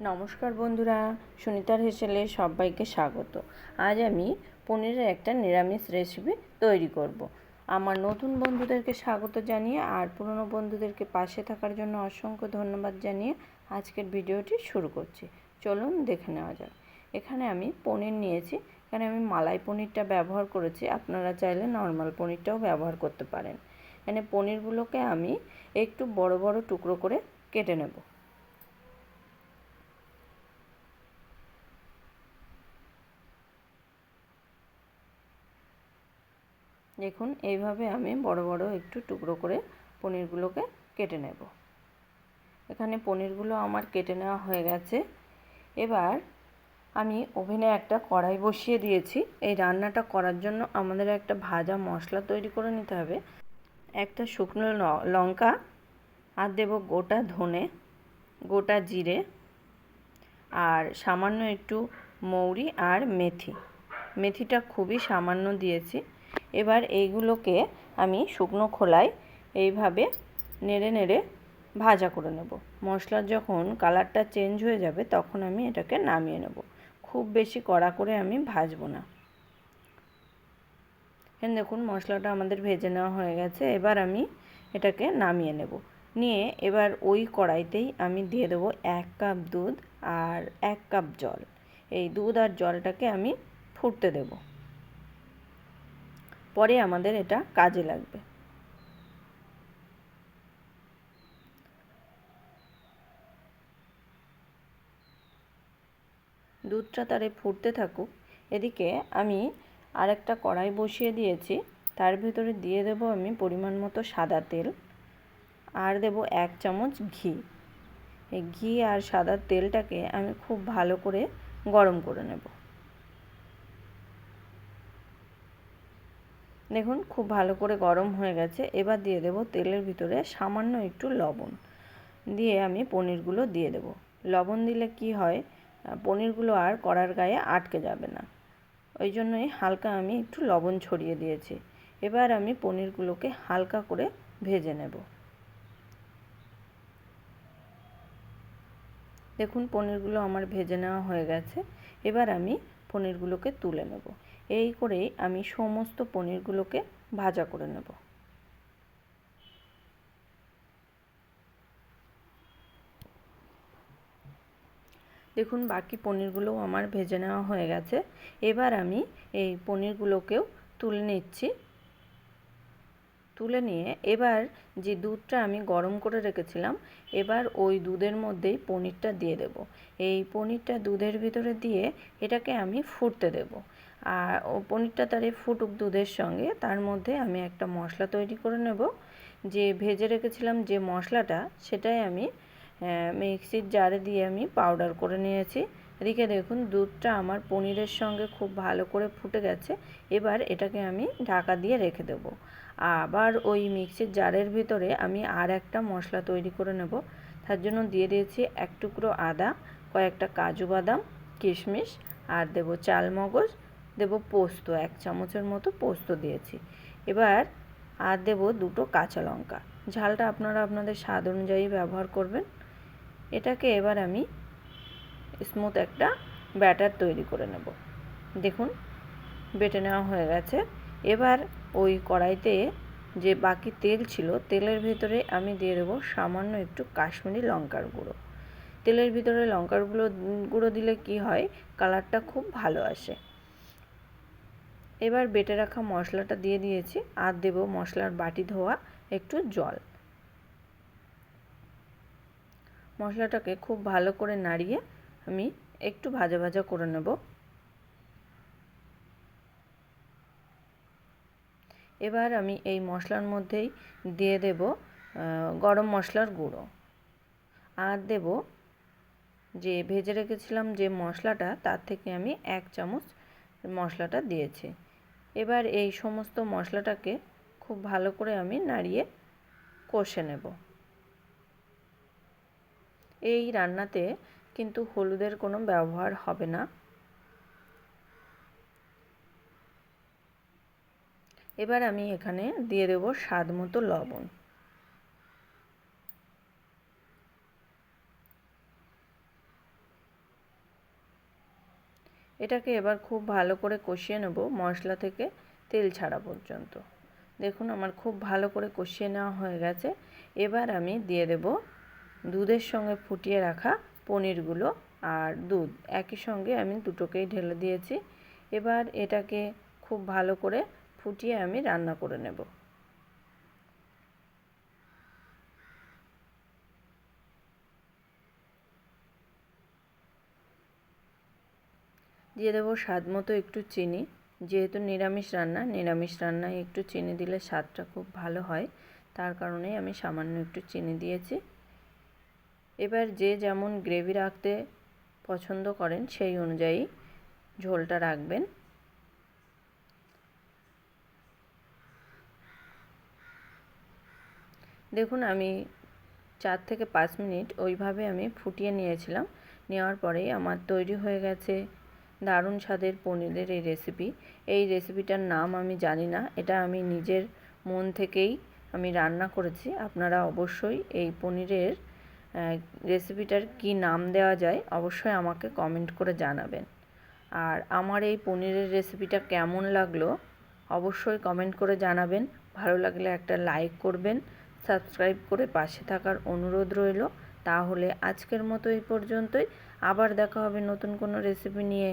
নমস্কার বন্ধুরা, সুনিতার হেসেলে সবাইকে স্বাগত। আজ আমি পনিরের একটা নিরামিষ রেসিপি তৈরি করব। আমার নতুন বন্ধুদেরকে স্বাগত জানিয়ে আর পুরনো বন্ধুদেরকে পাশে থাকার জন্য অসংখ্য ধন্যবাদ জানিয়ে আজকের ভিডিওটি শুরু করছি। চলুন দেখে নেওয়া যাক। এখানে আমি পনির নিয়েছি। এখানে আমি মালাই পনিরটা ব্যবহার করেছি। আপনারা চাইলে নর্মাল পনিরটাও ব্যবহার করতে পারেন। এখানে পনিরগুলোকে আমি একটু বড় বড় টুকরো করে কেটে নেব। দেখুন, এইভাবে আমি বড় বড় একটু টুকরো করে পনিরগুলোকে কেটে নেব। এখানে পনিরগুলো আমার কেটে নেওয়া হয়ে গেছে। এবার আমি ওভেনে একটা কড়াই বসিয়ে দিয়েছি। এই রান্নাটা করার জন্য আমাদের একটা ভাজা মশলা তৈরি করে নিতে হবে। একটা শুকনো লঙ্কা, আর দেব গোটা ধনে, গোটা জিরে, আর সামান্য একটু মৌরি আর মেথি। মেথিটা খুবই সামান্য দিয়েছি। এবার এইগুলোকে আমি শুকনো খোলায় এইভাবে নেড়ে নেড়ে ভাজা করে নেব। মশলার যখন কালারটা চেঞ্জ হয়ে যাবে, তখন আমি এটাকে নামিয়ে নেব। খুব বেশি কড়া করে আমি ভাজবো না। দেখুন, মশলাটা আমাদের ভেজে নেওয়া হয়ে গেছে। এবার আমি এটাকে নামিয়ে নেব। নিয়ে এবার ওই কড়াইতেই আমি দিয়ে দেবো এক কাপ দুধ আর এক কাপ জল। এই দুধ আর জলটাকে আমি ফুটতে দেবো। পরে আমাদের এটা কাজে লাগবে। দুধটা তারে ফুটতে থাকুক, এদিকে আমি আর একটা কড়াই বসিয়ে দিয়েছি, তার ভিতরে দিয়ে দেব আমি পরিমাণ মতো সাদা তেল, আর দেব এক চামচ ঘি। এই ঘি আর সাদা তেলটাকে আমি খুব ভালো করে গরম করে নেব। দেখুন, খুব ভালো করে গরম হয়ে গেছে। এবার দিয়ে দেব তেলের ভিতরে সামান্য একটু লবণ। দিয়ে আমি পনিরগুলো দিয়ে দেব। লবণ দিলে কি হয় পনিরগুলো আর কড়ার গায়ে আটকে যাবে না। ওই জন্যই হালকা আমি একটু লবণ ছড়িয়ে দিয়েছি। এবার আমি পনিরগুলোকে হালকা করে ভেজে নেব। দেখুন, পনিরগুলো আমার ভেজে নেওয়া হয়ে গেছে। এবার আমি পনিরগুলোকে তুলে নেব। এই করেই আমি সমস্ত পনিরগুলোকে ভাজা করে নেব। দেখুন, বাকি পনিরগুলোও আমার ভেজে নেওয়া হয়ে গেছে। এবার আমি এই পনিরগুলোকেও তুলে নিচ্ছি। তুলে নিয়ে এবার যে দুধটা আমি গরম করে রেখেছিলাম, এবার ওই দুধের মধ্যেই পনিরটা দিয়ে দেব। এই পনিরটা দুধের ভিতরে দিয়ে এটাকে আমি ফুটতে দেব। আর ও পনিরটা তারে ফুটুক দুধের সঙ্গে, তার মধ্যে আমি একটা মশলা তৈরি করে নেব। যে ভেজে রেখেছিলাম যে মশলাটা, সেটাই আমি মিক্সির জারে দিয়ে আমি পাউডার করে নিয়েছি। এদিকে দেখুন, দুধটা আমার পনিরের সঙ্গে খুব ভালো করে ফুটে গেছে। এবার এটাকে আমি ঢাকা দিয়ে রেখে দেবো। আবার ওই মিক্সির জারের ভিতরে আমি আর একটা মশলা তৈরি করে নেব। তার জন্য দিয়ে দিয়েছি এক টুকরো আদা, কয়েকটা কাজু বাদাম, কিশমিশ, আর দেব চালমগজ। দেব পোস্ত, এক চামচের মতো পোস্ত দিয়েছি। এবার আর দেব দুটো কাঁচা লঙ্কা। ঝালটা আপনারা আপনাদের স্বাদ অনুযায়ী ব্যবহার করবেন। এটাকে এবার আমি স্মুথ একটা ব্যাটার তৈরি করে নেব। দেখুন, বেটে নেওয়া হয়ে গেছে। এবার ওই কড়াইতে যে বাকি তেল ছিল, তেলের ভিতরে আমি দিয়ে দেবো সামান্য একটু কাশ্মীরি লঙ্কার গুঁড়ো। তেলের ভিতরে লঙ্কার গুঁড়ো গুঁড়ো দিলে কি হয়? কালারটা খুব ভালো আসে। এবার বেটে রাখা মশলাটা দিয়ে দিয়েছি আর দেব মশলার বাটি ধোয়া একটু জল। মশলাটাকে খুব ভালো করে নাড়িয়ে আমি একটু ভাজা ভাজা করে নেব। এবার আমি এই মশলার মধ্যেই দিয়ে দেব গরম মশলার গুঁড়ো। আর দেব যে ভেজে রেখেছিলাম যে মশলাটা, তার থেকে আমি এক চামচ মশলাটা দিয়েছি। এবার এই সমস্ত মশলাটাকে খুব ভালো করে আমি নাড়িয়ে কষে নেব। এই রান্নাতে কিন্তু হলুদের কোনো ব্যবহার হবে না। এবার আমি এখানে দিয়ে দেবো স্বাদ মতো লবণ। এটাকে এবার খুব ভালো করে কষিয়ে নেব মশলা থেকে তেল ছাড়া পর্যন্ত। দেখুন আমার খুব ভালো করে কষিয়ে নেওয়া হয়ে গেছে। এবার আমি দিয়ে দেব দুধের সঙ্গে ফুটিয়ে রাখা পনিরগুলো আর দুধ। একই সঙ্গে আমি দুটোকেই ঢেলে দিয়েছি। এবার এটাকে খুব ভালো করে ফুটিয়ে আমি রান্না করে নেব। দিয়ে দেবো স্বাদ মতো একটু চিনি। যেহেতু নিরামিষ রান্না, নিরামিষ রান্নায় একটু চিনি দিলে স্বাদটা খুব ভালো হয়। তার কারণেই আমি সামান্য একটু চিনি দিয়েছি। এবার যে যেমন গ্রেভি রাখতে পছন্দ করেন, সেই অনুযায়ী ঝোলটা রাখবেন। দেখুন, আমি চার থেকে পাঁচ মিনিট ওইভাবে আমি ফুটিয়ে নিয়েছিলাম। নেওয়ার পরেই আমার তৈরি হয়ে গেছে দারুণ স্বাদের পনিরের এই রেসিপি এই রেসিপিটার নাম আমি জানি না, এটা আমি নিজের মন থেকেই আমি রান্না করেছি। আপনারা অবশ্যই এই পনিরের রেসিপিটার কি নাম দেওয়া যায় অবশ্যই আমাকে কমেন্ট করে জানাবেন। আর আমার এই পনিরের রেসিপিটা কেমন লাগল অবশ্যই কমেন্ট করে জানাবেন। ভালো লাগলে একটা লাইক করবেন সাবস্ক্রাইব করে পাশে থাকার অনুরোধ রইল। তাহলে আজকের মতো এই পর্যন্তই। আবার দেখা হবে নতুন কোনো রেসিপি নিয়ে।